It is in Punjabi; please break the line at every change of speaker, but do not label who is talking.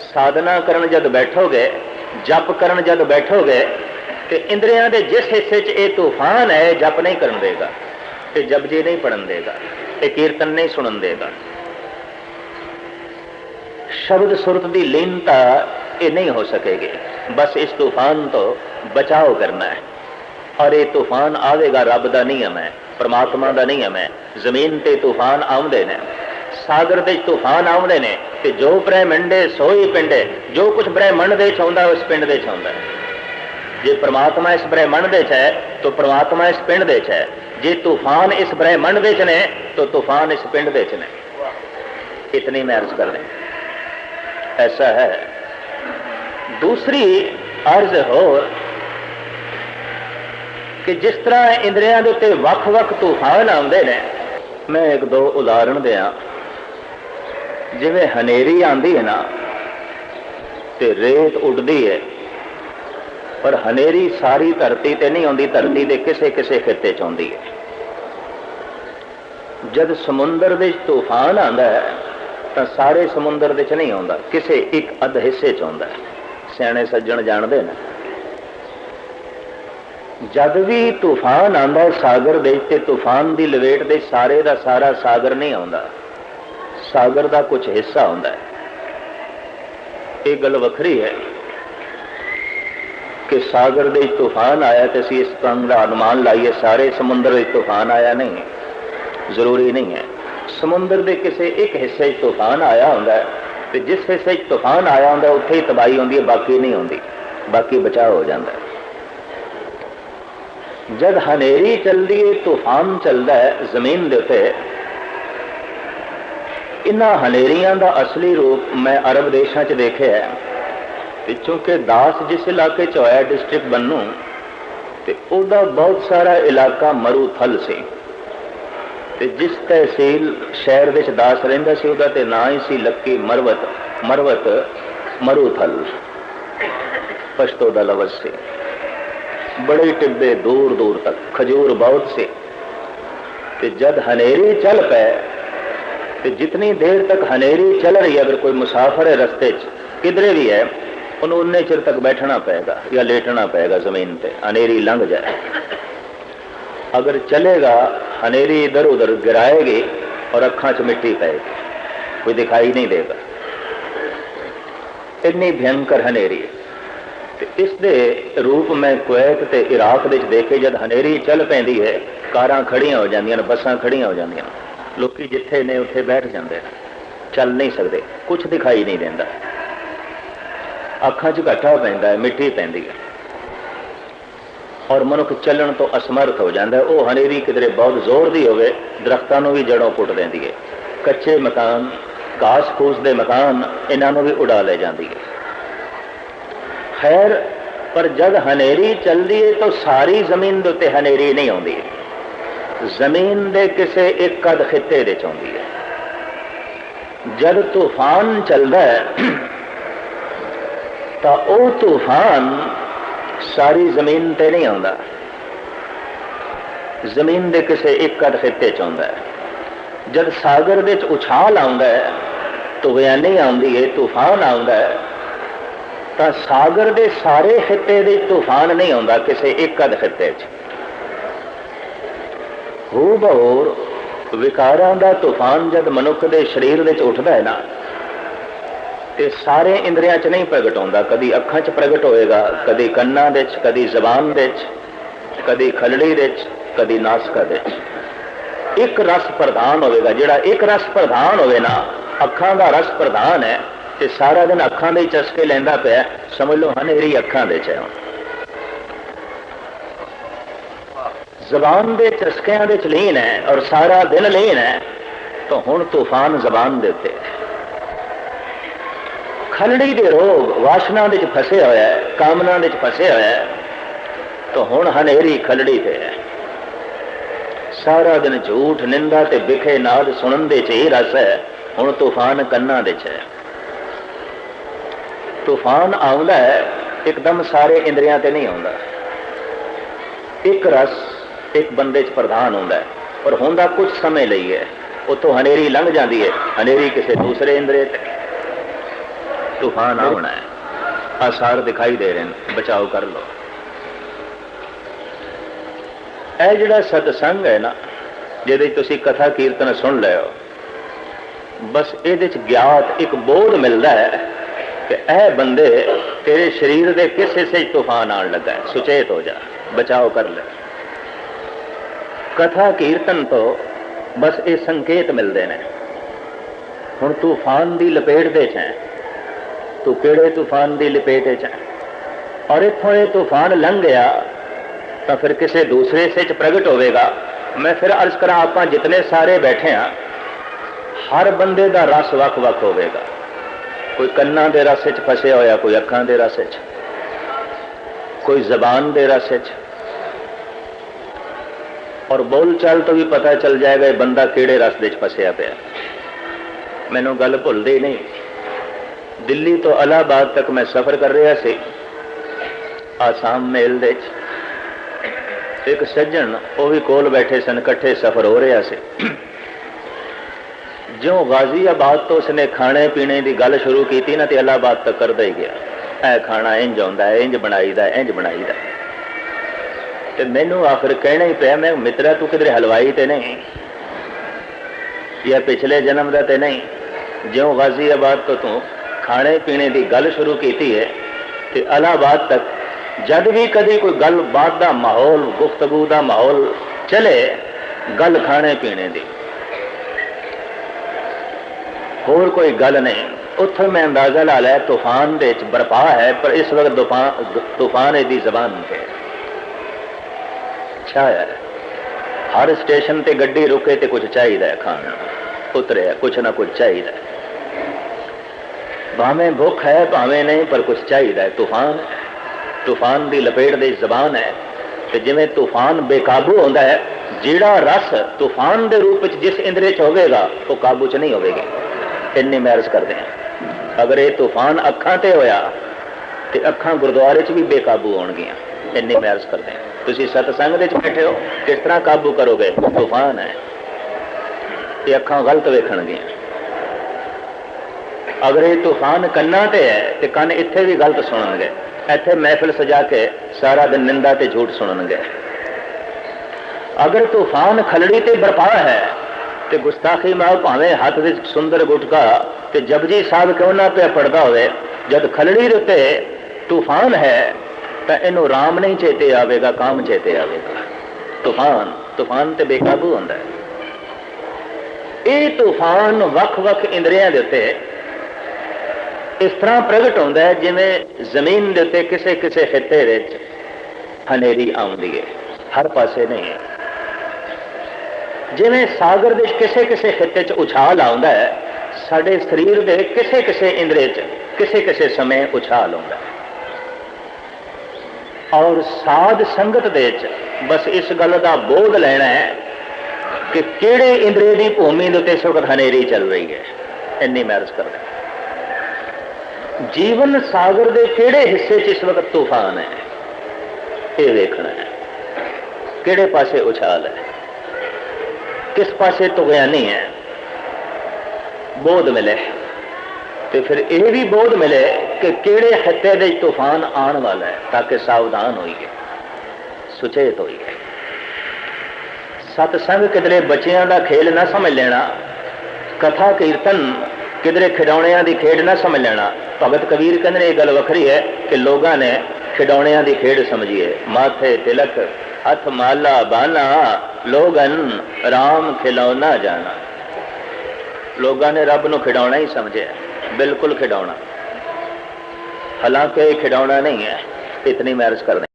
ਸਾਧਨਾ ਕਰਨ ਜਦ ਬੈਠੋਗੇ, ਜਪ ਕਰਨ ਜਦ ਬੈਠੋਗੇ, ਤੇ ਇੰਦਰੀਆਂ ਦੇ ਜਿਸ ਹਿੱਸੇ 'ਚ ਇਹ ਤੂਫਾਨ ਹੈ ਜਪ ਨਹੀਂ ਕਰਨ ਦੇਗਾ, ਤੇ ਜਪਜੀ ਨਹੀਂ ਪੜਨ ਦੇਗਾ, ਤੇ ਕੀਰਤਨ ਨਹੀਂ ਸੁਣਨ ਦੇਗਾ। ਸ਼ਬਦ ਸੁਰਤ ਦੀ ਲੀਨਤਾ ਇਹ ਨਹੀਂ ਹੋ ਸਕੇਗੀ, ਬਸ ਇਸ ਤੂਫਾਨ ਤੋਂ ਬਚਾਓ ਕਰਨਾ ਹੈ। ਔਰ ਇਹ ਤੂਫਾਨ ਆਵੇਗਾ, ਰੱਬ ਦਾ ਨਿਯਮ ਹੈ, ਪਰਮਾਤਮਾ ਦਾ ਨਿਯਮ ਹੈ, ਜ਼ਮੀਨ ਤੇ ਤੂਫਾਨ ਆਉਂਦੇ ਨੇ। ਸਾਗਰ ਦੇ ਤੂਫਾਨ ਆਉਂਦੇ ਨੇ ਤੇ ਜੋ ਬ੍ਰਹਿਮੰਡੇ ਸੋਈ ਪਿੰਡੇ ਜੋ ਕੁਝ ਬ੍ਰਹਿਮੰਡ ਦੇ ਚ ਆਉਂਦਾ, ਉਸ ਪਿੰਡ ਦੇ ਚ ਆਉਂਦਾ ਜੇ ਪ੍ਰਮਾਤਮਾ ਇਸ ਬ੍ਰਹਿਮੰਡ ਦੇ ਚ ਹੈ, ਤਾਂ ਪ੍ਰਮਾਤਮਾ ਇਸ ਪਿੰਡ ਦੇ ਚ ਹੈ। ਜੇ ਤੂਫਾਨ ਇਸ ਬ੍ਰਹਿਮੰਡ ਦੇ ਚ ਨੇ, ਤਾਂ ਤੂਫਾਨ ਇਸ ਪਿੰਡ ਦੇ ਚ ਨੇ। ਇਤਨੀ ਮੈਂ ਅਰਜ਼ ਕਰ ਰਿਹਾ ਐਸਾ ਹੈ। ਦੂਸਰੀ ਅਰਜ਼ ਹੋਰ ਕਿ ਜਿਸ ਤਰ੍ਹਾਂ ਇੰਦਰੀਆਂ ਦੇ ਉੱਤੇ ਵੱਖ-ਵੱਖ ਤੂਫਾਨ ਆਉਂਦੇ ਨੇ, ਮੈਂ ਇੱਕ ਦੋ ਉਦਾਹਰਣ ਦਿਆਂ। ਜਿਵੇਂ ਹਨੇਰੀ ਆਂਦੀ ਹੈ ਨਾ, ਤੇ ਰੇਤ ਉੱਡਦੀ ਹੈ। ਪਰ ਹਨੇਰੀ ਸਾਰੀ ਧਰਤੀ ਤੇ ਨਹੀਂ ਆਉਂਦੀ, ਧਰਤੀ ਦੇ ਕਿਸੇ ਕਿਸੇ ਖਿੱਤੇ 'ਚ ਆਉਂਦੀ ਹੈ। ਜਦ ਸਮੁੰਦਰ ਵਿੱਚ ਤੂਫਾਨ ਆਂਦਾ ਹੈ, ਤਾਂ ਸਾਰੇ ਸਮੁੰਦਰ ਵਿੱਚ ਨਹੀਂ ਆਉਂਦਾ, ਕਿਸੇ ਇੱਕ ਅੱਧ ਹਿੱਸੇ 'ਚ ਆਉਂਦਾ ਸਿਆਣੇ ਸੱਜਣ ਜਾਣਦੇ ਨੇ। ਜਦ ਵੀ ਤੂਫਾਨ ਆਂਦਾ ਸਾਗਰ ਦੇ ਤੇ ਤੂਫਾਨ ਦੀ ਲਵੇਟ ਦੇ ਸਾਰੇ ਦਾ ਸਾਰਾ ਸਾਗਰ ਨਹੀਂ ਆਉਂਦਾ। ਸਾਗਰ ਦਾ ਕੁਝ ਹਿੱਸਾ ਹੁੰਦਾ ਹੈ। ਇਹ ਗੱਲ ਵੱਖਰੀ ਹੈ ਕਿ ਸਾਗਰ ਦੇ ਵਿੱਚ ਤੂਫਾਨ ਆਇਆ ਤੇ ਅਸੀਂ ਇਸ ਤਰ੍ਹਾਂ ਦਾ ਅਨੁਮਾਨ ਲਾਈਏ, ਸਾਰੇ ਸਮੁੰਦਰ ਵਿੱਚ ਤੂਫਾਨ ਆਇਆ ਨਹੀਂ, ਜ਼ਰੂਰੀ ਨਹੀਂ ਹੈ। ਸਮੁੰਦਰ ਦੇ ਕਿਸੇ ਇੱਕ ਹਿੱਸੇ 'ਚ ਤੂਫਾਨ ਆਇਆ ਹੁੰਦਾ ਹੈ ਤੇ ਜਿਸ ਹਿੱਸੇ 'ਚ ਤੂਫਾਨ ਆਇਆ ਹੁੰਦਾ, ਉੱਥੇ ਹੀ ਤਬਾਹੀ ਹੁੰਦੀ ਹੈ, ਬਾਕੀ ਨਹੀਂ ਹੁੰਦੀ, ਬਾਕੀ ਬਚਾਅ ਹੋ ਜਾਂਦਾ ਹੈ। ਜਦ ਹਨੇਰੀ ਚੱਲਦੀ ਹੈ, ਤੂਫਾਨ ਚੱਲਦਾ ਹੈ, ਜ਼ਮੀਨ ਦੇ ਉੱਤੇ ਇਹਨਾਂ ਹਨੇਰੀਆਂ ਦਾ ਅਸਲੀ ਰੂਪ ਮੈਂ ਅਰਬ ਦੇਸ਼ਾਂ 'ਚ ਦੇਖਿਆ ਹੈ। ਤੇ ਚੂੰਕਿ ਦਾਸ ਜਿਸ ਇਲਾਕੇ 'ਚ ਹੋਇਆ ਡਿਸਟ੍ਰਿਕਟ ਬੰਨੂ, ਤੇ ਉਹਦਾ ਬਹੁਤ ਸਾਰਾ ਇਲਾਕਾ ਮਰੂਥਲ ਸੀ। ਤੇ ਜਿਸ ਤਹਿਸੀਲ ਸ਼ਹਿਰ ਵਿੱਚ ਦਾਸ ਰਹਿੰਦਾ ਸੀ, ਉਹਦਾ ਤੇ ਨਾਂ ਹੀ ਸੀ ਲੱਕੀ ਮਰਵਤ ਮਰਵਤ ਮਰੂਥਲ। ਪਸ਼ਤੋ ਦਾ ਲਫ਼ਜ਼ ਸੀ। ਬੜੇ ਟਿੱਬੇ ਦੂਰ ਦੂਰ ਤੱਕ ਖਜੂਰ ਬਹੁਤ ਸੀ। ਤੇ ਜਦ ਹਨੇਰੀ ਚੱਲ ਪਏ ਤੇ ਜਿਤਨੀ ਦੇਰ ਤੱਕ ਹਨੇਰੀ ਚੱਲ ਰਹੀ ਅਗਰ ਕੋਈ ਮੁਸਾਫਰ ਹੈ ਰਸਤੇ 'ਚ ਕਿਧਰੇ ਵੀ ਹੈ ਉਹਨੂੰ ਉਨੇ ਚਿਰ ਤੱਕ ਬੈਠਣਾ ਪਏਗਾ ਜਾਂ ਲੇਟਣਾ ਪਏਗਾ ਜ਼ਮੀਨ ਤੇ ਹਨੇਰੀ ਲੰਘ ਜਾਏ ਅਗਰ ਚਲੇਗਾ ਹਨੇਰੀ ਇਧਰ ਉਧਰ ਗਿਰਾਏਗੀ ਔਰ ਅੱਖਾਂ 'ਚ ਮਿੱਟੀ ਪਏਗੀ ਕੋਈ ਦਿਖਾਈ ਨਹੀਂ ਦੇਗਾ ਇੰਨੀ ਭਿਆਨਕ ਹਨੇਰੀ ਤੇ ਇਸ ਦੇ ਰੂਪ ਮੈਂ ਕੁਵੈਤ ਤੇ ਇਰਾਕ ਵਿੱਚ ਦੇਖੇ ਜਦ ਹਨੇਰੀ ਚੱਲ ਪੈਂਦੀ ਹੈ ਕਾਰਾਂ ਖੜੀਆਂ ਹੋ ਜਾਂਦੀਆਂ ਨੇ ਬੱਸਾਂ ਖੜੀਆਂ ਹੋ ਜਾਂਦੀਆਂ ਨੇ ਲੋਕੀ ਜਿੱਥੇ ਨੇ ਉੱਥੇ ਬੈਠ ਜਾਂਦੇ ਨੇ ਚੱਲ ਨਹੀਂ ਸਕਦੇ ਕੁਝ ਦਿਖਾਈ ਨਹੀਂ ਦਿੰਦਾ। ਅੱਖਾਂ 'ਚ ਘਾਟਾ ਪੈਂਦਾ ਹੈ, ਮਿੱਟੀ ਪੈਂਦੀ ਹੈ। ਔਰ ਮਨੁੱਖ ਚੱਲਣ ਤੋਂ ਅਸਮਰਥ ਹੋ ਜਾਂਦਾ ਉਹ ਹਨੇਰੀ ਕਿਧਰੇ ਬਹੁਤ ਜ਼ੋਰ ਦੀ ਹੋਵੇ, ਦਰਖਤਾਂ ਨੂੰ ਵੀ ਜੜੋਂ ਪੁੱਟ ਦਿੰਦੀ ਹੈ। ਕੱਚੇ ਮਕਾਨ, ਘਾਸ ਫੂਸ ਦੇ ਮਕਾਨ, ਇਹਨਾਂ ਨੂੰ ਵੀ ਉਡਾ ਲੈ ਜਾਂਦੀ ਹੈ। ਖੈਰ, ਪਰ ਜਦ ਹਨੇਰੀ ਚੱਲਦੀ ਹੈ ਤਾਂ ਸਾਰੀ ਜ਼ਮੀਨ ਦੇ ਉੱਤੇ ਹਨੇਰੀ ਨਹੀਂ ਆਉਂਦੀ। ਜ਼ਮੀਨ ਦੇ ਕਿਸੇ ਇੱਕ ਅੱਧ ਖਿੱਤੇ ਦੇ ਚ ਆਉਂਦੀ ਹੈ। ਜਦ ਤੂਫਾਨ ਚੱਲਦਾ ਹੈ, ਤਾਂ ਉਹ ਤੂਫਾਨ ਸਾਰੀ ਜ਼ਮੀਨ ਤੇ ਨਹੀਂ ਆਉਂਦਾ। ਜ਼ਮੀਨ ਦੇ ਕਿਸੇ ਇੱਕ ਅੱਧ ਖਿੱਤੇ ਚ ਆਉਂਦਾ ਹੈ। ਜਦ ਸਾਗਰ ਵਿੱਚ ਉਛਾਲ ਆਉਂਦਾ ਹੈ ਤੂਫਾਨੀ ਆਉਂਦੀ ਹੈ ਤੂਫਾਨ ਆਉਂਦਾ ਹੈ, ਤਾਂ ਸਾਗਰ ਦੇ ਸਾਰੇ ਖਿੱਤੇ ਦੇ ਤੂਫਾਨ ਨਹੀਂ ਆਉਂਦਾ ਕਿਸੇ ਇੱਕ ਅੱਧ ਖਿੱਤੇ 'ਚ। ਹੋ ਬਹੋਰ ਵਿਕਾਰਾਂ ਦਾ ਤੂਫਾਨ ਜਦ ਮਨੁੱਖ ਦੇ ਸਰੀਰ ਵਿੱਚ ਉੱਠਦਾ ਹੈ ਨਾ, ਤੇ ਸਾਰੇ ਇੰਦਰੀਆਂ 'ਚ ਨਹੀਂ ਪ੍ਰਗਟ ਹੁੰਦਾ। ਕਦੀ ਅੱਖਾਂ 'ਚ ਪ੍ਰਗਟ ਹੋਏਗਾ, ਕਦੀ ਕੰਨਾਂ ਵਿੱਚ, ਕਦੀ ਜ਼ਬਾਨ ਵਿੱਚ, ਕਦੀ ਖਲੜੀ ਵਿੱਚ, ਕਦੀ ਨਾਸਕਾ ਵਿੱਚ। ਇੱਕ ਰਸ ਪ੍ਰਧਾਨ ਹੋਵੇਗਾ। ਜਿਹੜਾ ਇੱਕ ਰਸ ਪ੍ਰਧਾਨ ਹੋਵੇ ਨਾ, ਅੱਖਾਂ ਦਾ ਰਸ ਪ੍ਰਧਾਨ ਹੈ, ਤੇ ਸਾਰਾ ਦਿਨ ਅੱਖਾਂ ਦੇ ਚਸਕੇ ਲੈਂਦਾ ਪਿਆ। ਸਮਝ ਲਓ, ਹਨੇਰੀ ਅੱਖਾਂ ਦੇ ਚ ਹੈ। ਜ਼ਬਾਨ ਦੇ ਚਸਕਿਆਂ ਦੇ ਚ ਲੀਨ ਹੈ ਔਰ ਸਾਰਾ ਦਿਨ ਲੀਨ ਹੈ, ਤਾਂ ਹੁਣ ਤੂਫਾਨ ਜ਼ਬਾਨ ਦੇ ਉੱਤੇ ਖਲੜੀ ਦੇ ਰੋਗ ਵਾਸ਼ਨਾ ਦੇ ਚ ਫਸੇ ਹੋਇਆ ਹੈ, ਕਾਮਨਾ ਦੇ ਚ ਫਸੇ ਹੋਇਆ ਹੈ, ਤਾਂ ਹੁਣ ਹਨੇਰੀ ਖਲੜੀ ਤੇ ਹੈ। ਸਾਰਾ ਦਿਨ ਝੂਠ ਨਿੰਦਾ ਤੇ ਵਿਖੇ ਨਾਦ ਸੁਣਨ ਦੇ ਚ ਹੀ ਰਸ ਹੈ, ਹੁਣ ਤੂਫਾਨ ਕੰਨਾਂ ਦੇ ਚ ਹੈ। ਤੂਫਾਨ ਆਉਂਦਾ ਹੈ, ਇੱਕਦਮ ਸਾਰੇ ਇੰਦਰੀਆਂ ਤੇ ਨਹੀਂ ਆਉਂਦਾ। ਇੱਕ ਰਸ ਇੱਕ ਬੰਦੇ 'ਚ ਪ੍ਰਧਾਨ ਹੁੰਦਾ ਔਰ ਹੁੰਦਾ ਕੁਝ ਸਮੇਂ ਲਈ ਹੈ। ਉਤੋਂ ਹਨੇਰੀ ਲੰਘ ਜਾਂਦੀ ਹੈ, ਹਨੇਰੀ ਕਿਸੇ ਦੂਸਰੇ ਇੰਦਰੀ ਤੇ। ਤੂਫਾਨ ਆਉਣਾ ਹੈ। ਆਸਾਰ ਦਿਖਾਈ ਦੇ ਰਹੇ ਨੇ, ਬਚਾਓ ਕਰ ਲਓ। ਇਹ ਜਿਹੜਾ ਸਤਸੰਗ ਹੈ ਨਾ, ਜਿਹਦੇ 'ਚ ਤੁਸੀਂ ਕਥਾ ਕੀਰਤਨ ਸੁਣ ਲਿਓ ਬਸ ਇਹਦੇ ਚ ਗਿਆਤ, ਇੱਕ ਬੋਧ ਮਿਲਦਾ ਹੈ ਕਿ ਇਹ ਬੰਦੇ ਤੇਰੇ ਸਰੀਰ ਦੇ ਕਿਸ ਹਿੱਸੇ 'ਚ ਤੂਫਾਨ ਆਉਣ ਲੱਗਾ ਹੈ। ਸੁਚੇਤ ਹੋ ਜਾ, ਬਚਾਓ ਕਰ ਲੈ। ਕਥਾ ਕੀਰਤਨ ਤੋਂ ਬਸ ਇਹ ਸੰਕੇਤ ਮਿਲਦੇ ਨੇ। ਹੁਣ ਤੂਫਾਨ ਦੀ ਲਪੇਟ ਦੇ ਚ ਹੈ। ਤੂੰ ਕਿਹੜੇ ਤੂਫਾਨ ਦੀ ਲਪੇਟ ਚ ਹੈ? ਔਰ ਇੱਥੋਂ ਇਹ ਤੂਫਾਨ ਲੰਘ ਗਿਆ, ਤਾਂ ਫਿਰ ਕਿਸੇ ਦੂਸਰੇ ਹਿੱਸੇ ਚ ਪ੍ਰਗਟ ਹੋਵੇਗਾ। ਮੈਂ ਫਿਰ ਅਰਜ਼ ਕਰਾਂ, ਆਪਾਂ ਜਿਤਨੇ ਸਾਰੇ ਬੈਠੇ ਆ ਹਰ ਬੰਦੇ ਦਾ ਰਸ ਵੱਖ-ਵੱਖ ਹੋਵੇਗਾ। ਕੋਈ ਕੰਨਾਂ ਦੇ ਰਸ ਵਿੱਚ ਫਸਿਆ ਹੋਇਆ, ਕੋਈ ਅੱਖਾਂ ਦੇ ਰਸ ਵਿੱਚ, ਕੋਈ ਜ਼ਬਾਨ ਦੇ ਰਸ ਵਿੱਚ। ਔਰ ਬੋਲ ਚਾਲ ਤੋਂ ਵੀ ਪਤਾ ਚੱਲ ਜਾਏਗਾ ਇਹ ਬੰਦਾ ਕਿਹੜੇ ਰਸਤੇ 'ਚ ਫਸਿਆ ਪਿਆ। ਮੈਨੂੰ ਗੱਲ ਭੁੱਲਦੀ ਨਹੀਂ। ਦਿੱਲੀ ਤੋਂ ਅਲਾਹਾਬਾਦ ਤੱਕ ਮੈਂ ਸਫ਼ਰ ਕਰ ਰਿਹਾ ਸੀ, ਆਸਾਮ ਮੇਲ ਦੇ ਵਿੱਚ। ਇੱਕ ਸੱਜਣ ਉਹ ਵੀ ਕੋਲ ਬੈਠੇ ਸਨ, ਇਕੱਠੇ ਸਫ਼ਰ ਹੋ ਰਿਹਾ ਸੀ। ਜਿਉਂ ਗਾਜ਼ੀਆਬਾਦ ਤੋਂ ਉਸਨੇ ਖਾਣੇ ਪੀਣੇ ਦੀ ਗੱਲ ਸ਼ੁਰੂ ਕੀਤੀ ਨਾ ਤੇ ਅਲਾਹਾਬਾਦ ਤੱਕ ਕਰਦਾ ਹੀ ਗਿਆ। ਇਹ ਖਾਣਾ ਇੰਜ ਆਉਂਦਾ ਹੈ ਇੰਜ ਬਣਾਈਦਾ ਇੰਜ ਬਣਾਈਦਾ। ਤੇ ਮੈਨੂੰ ਆਖਰ ਕਹਿਣਾ ਹੀ ਪਿਆ, ਮੈਂ ਮਿੱਤਰਾ, ਤੂੰ ਕਿਧਰੇ ਹਲਵਾਈ ਤੇ ਨਹੀਂ? ਇਹ ਪਿਛਲੇ ਜਨਮ ਦਾ ਤੇ ਨਹੀਂ? ਜਿਉਂ ਗਾਜ਼ੀਆਬਾਦ ਤੋਂ ਤੂੰ ਖਾਣੇ ਪੀਣੇ ਦੀ ਗੱਲ ਸ਼ੁਰੂ ਕੀਤੀ ਹੈ ਤੇ ਅਲਾਹਾਬਾਦ ਤੱਕ ਜਦ ਵੀ ਕਦੀ ਕੋਈ ਗੱਲ ਬਾਤ ਦਾ ਮਾਹੌਲ, ਗੁਫ਼ਤਗੂ ਦਾ ਮਾਹੌਲ ਚਲੇ ਗੱਲ ਖਾਣੇ ਪੀਣੇ ਦੀ। ਹੋਰ ਕੋਈ ਗੱਲ ਨਹੀਂ। ਉੱਥੇ ਮੈਂ ਅੰਦਾਜ਼ਾ ਲਾ ਲਿਆ, ਤੂਫਾਨ ਦੇ ਵਿੱਚ ਬਰਪਾ ਹੈ, ਪਰ ਇਸ ਵਕਤ ਤੂਫਾਨ ਤੂਫਾਨ ਇਹਦੀ ਜ਼ਬਾਨ ਤੇ ਛਾਇਆ ਹਰ ਸਟੇਸ਼ਨ ਤੇ ਗੱਡੀ ਰੁਕੇ ਤੇ ਕੁਝ ਚਾਹੀਦਾ ਹੈ ਖਾਣ ਉਤਰਿਆ ਕੁਝ ਨਾ ਕੁਝ ਚਾਹੀਦਾ ਭਾਵੇਂ ਭੁੱਖ ਹੈ, ਭਾਵੇਂ ਨਹੀਂ, ਪਰ ਕੁਝ ਚਾਹੀਦਾ ਹੈ। ਤੂਫਾਨ ਤੂਫਾਨ ਦੀ ਲਪੇਟ ਦੇ ਜ਼ਬਾਨ ਹੈ। ਤੇ ਜਿਵੇਂ ਤੂਫਾਨ ਬੇਕਾਬੂ ਹੁੰਦਾ ਹੈ, ਜਿਹੜਾ ਰਸ ਤੂਫਾਨ ਦੇ ਰੂਪ ਵਿੱਚ ਜਿਸ ਇੰਦਰੇ ਚ ਹੋਵੇਗਾ, ਉਹ ਕਾਬੂ ਚ ਨਹੀਂ ਹੋਵੇਗਾ। ਇੰਨੇ ਮੈਰਜ ਕਰਦੇ ਆ ਅਗਰ ਇਹ ਤੂਫਾਨ ਅੱਖਾਂ ਤੇ ਹੋਇਆ, ਤੇ ਅੱਖਾਂ ਗੁਰਦੁਆਰੇ 'ਚ ਵੀ ਬੇਕਾਬੂ ਹੋਣਗੀਆਂ। ਇੰਨੀ ਮੈਰਜ ਕਰਦੇ ਆ ਤੁਸੀਂ ਸਤਸੰਗ ਦੇ 'ਚ ਬੈਠੇ ਹੋ, ਕਿਸ ਤਰ੍ਹਾਂ ਕਾਬੂ ਕਰੋਗੇ? ਤੂਫਾਨ ਹੈ। ਇਹ ਅੱਖਾਂ ਗਲਤ ਵੇਖਣਗੀਆਂ। ਅਗਰ ਇਹ ਤੂਫਾਨ ਕੰਨਾਂ ਤੇ ਹੈ, ਤੇ ਕੰਨ ਇੱਥੇ ਵੀ ਗਲਤ ਸੁਣਨਗੇ। ਇੱਥੇ ਮਹਿਫਿਲ ਸਜਾ ਕੇ ਸਾਰਾ ਦਿਨ ਨਿੰਦਾ ਤੇ ਝੂਠ ਸੁਣਨਗੇ। ਅਗਰ ਤੂਫਾਨ ਖਲੜੀ ਤੇ ਬਰਪਾ ਹੈ, ਤੇ ਗੁਸਤਾਖੀ ਮਾਲ ਭਾਵੇਂ ਹੱਥ ਵਿੱਚ ਸੁੰਦਰ ਗੁਟਕਾ ਤੇ ਜਪਜੀ ਸਾਹਿਬ ਕਿਉਂ ਨਾ ਪਿਆ ਪੜਦਾ ਹੋਵੇ, ਜਦ ਖਲੜੀ ਦੇ ਉੱਤੇ ਤੂਫਾਨ ਹੈ ਤਾਂ ਇਹਨੂੰ ਰਾਮ ਨਹੀਂ ਚੇਤੇ ਆਵੇਗਾ, ਕਾਮ ਚੇਤੇ ਆਵੇਗਾ। ਤੂਫਾਨ ਤੂਫਾਨ ਤੇ ਬੇਕਾਬੂ ਹੁੰਦਾ ਹੈ। ਇਹ ਤੂਫਾਨ ਵੱਖ-ਵੱਖ ਇੰਦਰੀਆਂ ਦੇ ਉੱਤੇ ਇਸ ਤਰ੍ਹਾਂ ਪ੍ਰਗਟ ਹੁੰਦਾ ਹੈ ਜਿਵੇਂ ਜ਼ਮੀਨ ਦੇ ਉੱਤੇ ਕਿਸੇ ਕਿਸੇ ਖਿੱਤੇ ਵਿੱਚ ਹਨੇਰੀ ਆਉਂਦੀ ਹੈ, ਹਰ ਪਾਸੇ ਨਹੀਂ ਹੈ। ਜਿਵੇਂ ਸਾਗਰ ਦੇ ਕਿਸੇ ਕਿਸੇ ਖਿੱਤੇ 'ਚ ਉਛਾਲ ਆਉਂਦਾ ਹੈ, ਸਾਡੇ ਸਰੀਰ ਦੇ ਕਿਸੇ ਕਿਸੇ ਇੰਦਰੀ 'ਚ ਕਿਸੇ ਕਿਸੇ ਸਮੇਂ ਉਛਾਲ ਆਉਂਦਾ ਹੈ। ਔਰ ਸਾਧ ਸੰਗਤ ਦੇ ਵਿੱਚ ਬਸ ਇਸ ਗੱਲ ਦਾ ਬੋਧ ਲੈਣਾ ਹੈ ਕਿ ਕਿਹੜੇ ਇੰਦਰੀ ਦੀ ਭੂਮੀ ਦੇ ਉੱਤੇ ਇਸ ਵਕਤ ਹਨੇਰੀ ਚੱਲ ਰਹੀ ਹੈ। ਇੰਨੀ ਮਹਿਰਜ਼ ਕਰਦਾ ਜੀਵਨ ਸਾਗਰ ਦੇ ਕਿਹੜੇ ਹਿੱਸੇ 'ਚ ਇਸ ਵਕਤ ਤੂਫਾਨ ਹੈ? ਇਹ ਵੇਖਣਾ ਹੈ। ਕਿਹੜੇ ਪਾਸੇ ਉਛਾਲ ਹੈ? ਕਿਸ ਪਾਸੇ ਤੁਗਿਆਨੀ ਹੈ? ਬੋਧ ਮਿਲੇ। ਤੇ ਫਿਰ ਇਹ ਵੀ ਬੋਧ ਮਿਲੇ ਕਿ ਕਿਹੜੇ ਖੱਤੇ ਦੇ ਤੂਫਾਨ ਆਉਣ ਵਾਲਾ ਹੈ ਤਾਂ ਕਿ ਸਾਵਧਾਨ ਹੋਈਏ ਸੁਚੇਤ ਹੋਈਏ ਸਤਸੰਗ ਕਿਧਰੇ ਬੱਚਿਆਂ ਦਾ ਖੇਲ ਨਾ ਸਮਝ ਲੈਣਾ, ਕਥਾ ਕੀਰਤਨ ਕਿਧਰੇ ਖਿਡੌਣਿਆਂ ਦੀ ਖੇਡ ਨਾ ਸਮਝ ਲੈਣਾ। ਭਗਤ ਕਬੀਰ ਕਹਿੰਦੇ ਨੇ ਇਹ ਗੱਲ ਵੱਖਰੀ ਹੈ ਕਿ ਲੋਕਾਂ ਨੇ ਖਿਡੌਣਿਆਂ ਦੀ ਖੇਡ ਸਮਝੀਏ ਮਾਥੇ ਤਿਲਕ, ਹੱਥ ਮਾਲਾ ਬਾਨਾ ਲੋਗਨ RAM ਖਿਲੌਣਾ ਜਾਣਾ। ਲੋਕਾਂ ਨੇ ਰੱਬ ਨੂੰ ਖਿਡੌਣਾ ਹੀ ਸਮਝਿਆ, ਬਿਲਕੁਲ ਖਿਡੌਣਾ। ਹਾਲਾਂਕਿ ਇਹ ਖਿਡੌਣਾ ਨਹੀਂ ਹੈ ਇਤਨੀ ਮੈਰਜ ਕਰਦੇ